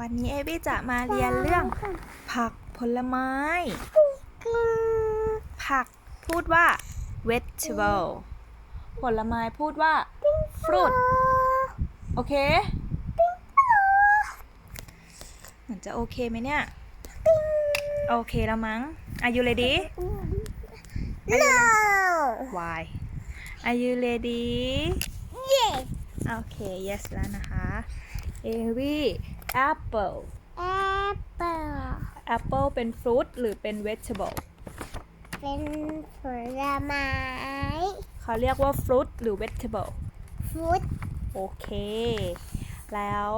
วันนี้เอวี่จะมาเรียนเรื่อง ผักผลไม้ ผักพูดว่า vegetable ผลไม้พูดว่า fruit โอเค เหมือนจะโอเคไหมเนี่ย โอเคแล้วมั้ง Are you ready No. Why Are you ready Yes. โอเค yes แล้วนะคะ เอวี่ apple Apple. apple เป็น fruit หรือเป็น vegetable เป็นผลไม้เขาเรียกว่า fruit หรือ vegetable ฟรุตโอเค แล้ว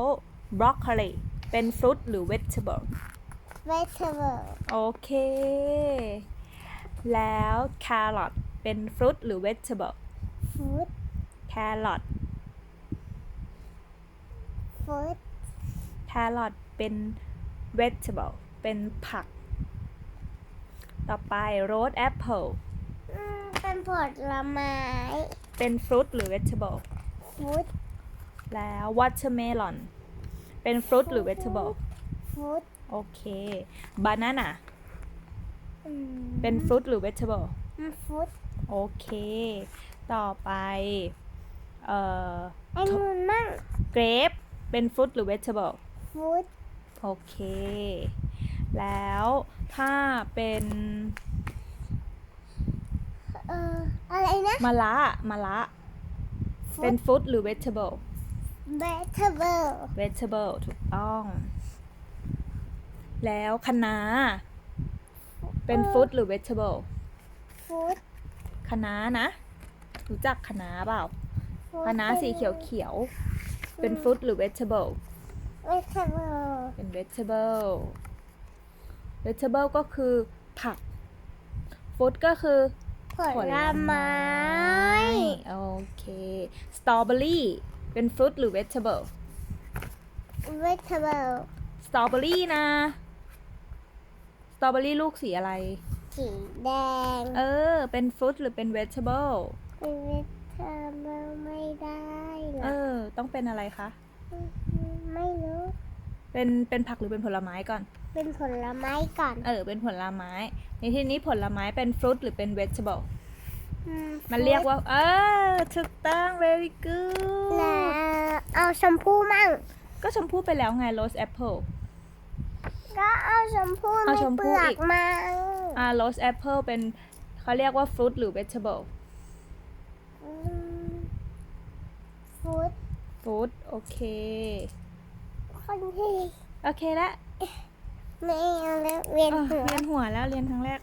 broccoli เป็น fruit หรือ vegetable เวทเบิลโอเค แล้ว carrot เป็น fruit หรือ vegetable ฟรุต carrot ฟ รุต carrot เป็น vegetable เป็นผัก ต่อไป rose apple อืมเป็นผลไม้ เป็น fruit หรือ vegetable ฟรุตแล้ว watermelon เป็น fruit หรือ vegetable ฟรุตโอเค banana อืมเป็น fruit หรือ vegetable อืมฟรุตโอเค ต่อไป เอ่อไอ้นู่นมั่ง grape เป็น fruit หรือ vegetable ฟรุตโอเค แล้วถ้าเป็นเอ่ออะไรนะมะละมะละเป็น fruit หรือ vegetable เวทเบิล vegetable ถูกต้อง แล้วคะน้าเป็น fruit หรือ vegetable ฟรุตคะน้านะ รู้จักคะน้าเปล่าคะน้าสีเขียวเขียวๆเป็น fruit หรือ vegetable เวทเบิลเป็น vegetable vegetable ก็คือผัก fruit ก็คือผลไม้โอเค strawberry เป็น fruit หรือ vegetable เวทเบิล strawberry นะ strawberry ลูกสีอะไร สีแดง เออ เป็น fruit หรือเป็น vegetable เป็นเวทเบิลไม่ได้เหรเอออ ต้องเป็นอะไรคะ ไม่รู้ เป็นเป็นผักหรือเป็นผลไม้ก่อน เป็นผลไม้ก่อน เออ เป็นผลไม้ ในที่นี้ผลไม้เป็น fruit หรือเป็น vegetable อืมันเรียกว่า เออถูกต้อง very good แล้วเอาชมพู่มั่ง ก็ชมพู่ไปแล้วไง rose apple ก็เอาชมพู่เอาในชมพู่เปลืออีกกมั่งอ่า rose apple เป็นเขาเรียกว่า fruit หรือ vegetable อืมฟรุต fruit โอเค คนที่โอเคละไม่เอาแล้วเวียนอะหัว เรียนหัวแล้วเรียนครั้งแรก